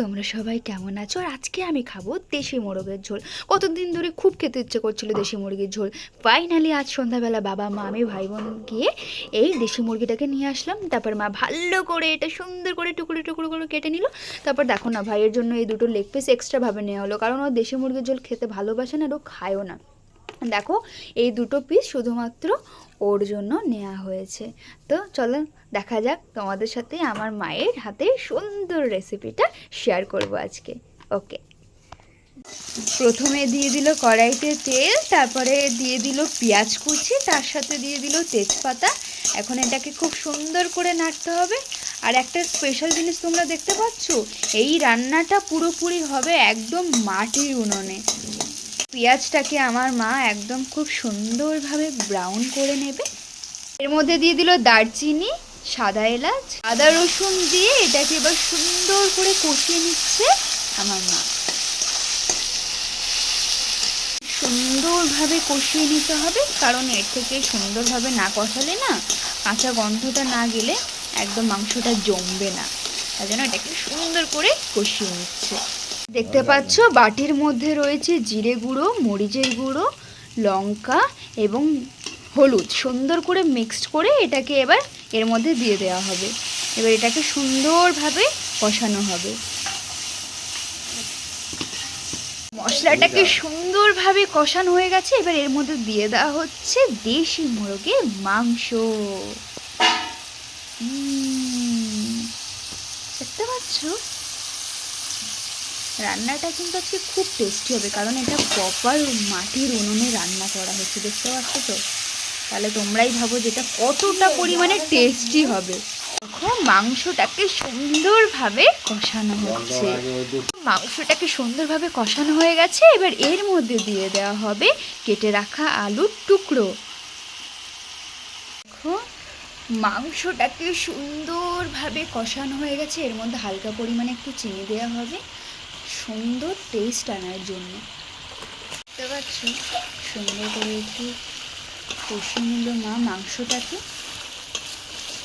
তোমরা সবাই কেমন আছো? আর আজকে আমি খাব দেশি মোরগের ঝোল। কতদিন ধরে খুব খেতে ইচ্ছে করছিল দেশি মুরগির ঝোল। ফাইনালি আজ সন্ধ্যাবেলা বাবা, মা, আমি ভাই বোন গিয়ে এই দেশি মুরগিটাকে নিয়ে আসলাম। তারপর মা ভালো করে এটা সুন্দর করে টুকরো টুকরো করে কেটে নিল। তারপর দেখো না, ভাইয়ের জন্য এই দুটো লেগ পিস এক্সট্রাভাবে নেওয়া হলো। কারণ ও দেশি মুরগির ঝোল খেতে ভালোবাসে না, আর ও খায়ও না। দেখো, এই দুটো পিস শুধুমাত্র ওর জন্য নেওয়া হয়েছে। তো চলো দেখা যাক তোমাদের সাথে আমার মায়ের হাতে সুন্দর রেসিপিটা শেয়ার করব আজকে। ওকে প্রথমে দিয়ে দিল কড়াইতে তেল, তারপরে দিয়ে দিল পেঁয়াজ কুচি, তার সাথে দিয়ে দিল তেজপাতা। এখন এটাকে খুব সুন্দর করে নাড়তে হবে। আর একটা স্পেশাল জিনিস তোমরা দেখতে পাচ্ছ, এই রান্নাটা পুরোপুরি হবে একদম মাটির উনুনে। পেঁয়াজটাকে আমার মা একদম খুব সুন্দরভাবে ব্রাউন করে নেবে। এর মধ্যে দিয়ে দিল দারচিনি, সাদা এলাচ, আদা রসুন দিয়ে এটাকে এবার সুন্দর করে কষিয়ে নিচ্ছে আমার মা। সুন্দরভাবে কষিয়ে নিতে হবে, কারণ এর থেকে সুন্দরভাবে না কষালে না কাঁচা গন্ধটা না গেলে একদম মাংসটা জমবে না। তাই জন্য এটাকে সুন্দর করে কষিয়ে নিচ্ছে। দেখতে পাচ্ছ বাটির মধ্যে রয়েছে জিরে গুঁড়ো মরিচের গুঁড়ো লঙ্কা এবং হলুদ। সুন্দর করে মিক্সড করে এটাকে এবার এর মধ্যে দিয়ে দেওয়া হবে। এবার এটাকে সুন্দরভাবে কষানো হবে। মশলাটাকে সুন্দরভাবে কষানো হয়ে গেছে। এবার এর মধ্যে দিয়ে দেওয়া হচ্ছে দেশি মোরগের মাংস। দেখতে পাচ্ছ? রান্নাটা কিন্তু আজকে খুব টেস্টি হবে কারণ এটা প্রপার মাটির উনুনে রান্না করা হচ্ছে দেখতে পাচ্ছ তো? তাহলে তোমরাই ভাবো যেটা কতটা পরিমাণে টেস্টি হবে। মাংসটাকে সুন্দরভাবে কষানো হচ্ছে। মাংসটাকে সুন্দরভাবে কষানো হয়ে গেছে এবার এর মধ্যে দিয়ে দেওয়া হবে কেটে রাখা আলুর টুকরো। দেখো মাংসটাকে সুন্দরভাবে কষানো হয়ে গেছে এর মধ্যে হালকা পরিমাণে একটু চিনি দেওয়া হবে। সুন্দর টেস্ট আনার জন্য। বুঝতে পারছ সুন্দর করে একটু কষিয়ে নিল মা মাংসটাকে।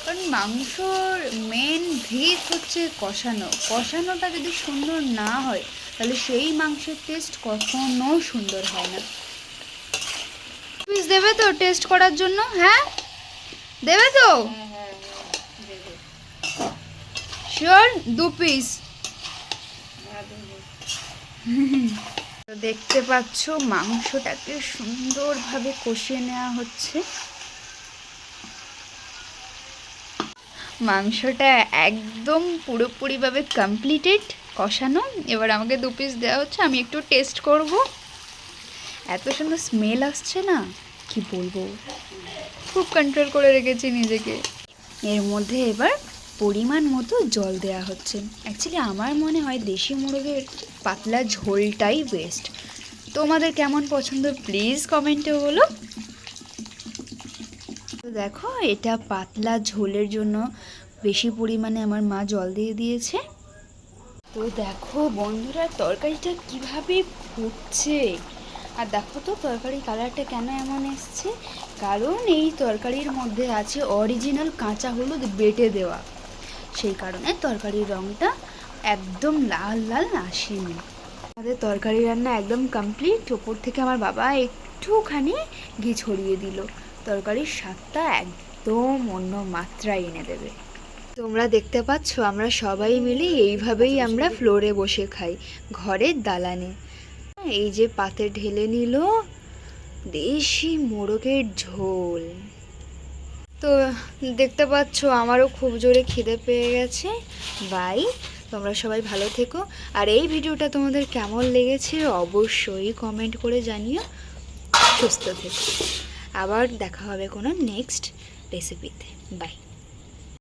কারণ মাংসর মেন ভিত হচ্ছে কষানো। কষানোটা যদি সুন্দর না হয় তাহলে সেই মাংসের টেস্ট কখনো সুন্দর হয় না। পিস দেবে তো টেস্ট করার জন্য? হ্যাঁ? দেবে তো? শিওর দু পিস তো দেখতে পাচ্ছ, মাংসটাকে সুন্দরভাবে কষিয়ে নেওয়া হচ্ছে। মাংসটা একদম পুরোপুরিভাবে কমপ্লিটেড কষানো। এবার আমাকে দু পিস দেওয়া হচ্ছে, আমি একটু টেস্ট করব। এত সুন্দর স্মেল আসছে না? কি বলব? খুব কন্ট্রোল করে রেখেছি নিজেকে। এর মধ্যে এবার পরিমাণ মতো জল দেওয়া হচ্ছে। অ্যাকচুয়ালি আমার মনে হয় দেশি মুরগের পাতলা ঝোলটাই বেস্ট তোমাদের কেমন পছন্দ প্লিজ কমেন্টে বলো। দেখো, এটা পাতলা ঝোলের জন্য বেশি পরিমাণে আমার মা জল দিয়ে দিয়েছে। তো দেখো বন্ধুরা, তরকারিটা কীভাবে ফুটছে? আর দেখো তো তরকারি কালারটা কেন এমন এসছে? কারণ এই তরকারির মধ্যে আছে অরিজিনাল কাঁচা হলুদ বেটে দেওয়া। সেই কারণে তরকারির রঙটা একদম লাল লাল আসেনি আমাদের তরকারি রান্না একদম কমপ্লিট ওপর থেকে আমার বাবা একটুখানি ঘি ছড়িয়ে দিল। তরকারির স্বাদটা একদম অন্য মাত্রায় এনে দেবে। তোমরা দেখতে পাচ্ছ, আমরা সবাই মিলে এইভাবেই আমরা ফ্লোরে বসে খাই, ঘরের দালানে। এই যে পাতে ঢেলে নিল, দেশি মোরগের ঝোল। তো দেখতে পাচ্ছ, আমারও খুব জোরে খিদে পেয়ে গেছে। বাই, তোমরা সবাই ভালো থেকো। আর এই ভিডিওটা তোমাদের কেমন লেগেছে অবশ্যই কমেন্ট করে জানিও। সুস্থ থেকো। আবার দেখা হবে কোনো নেক্সট রেসিপিতে বাই।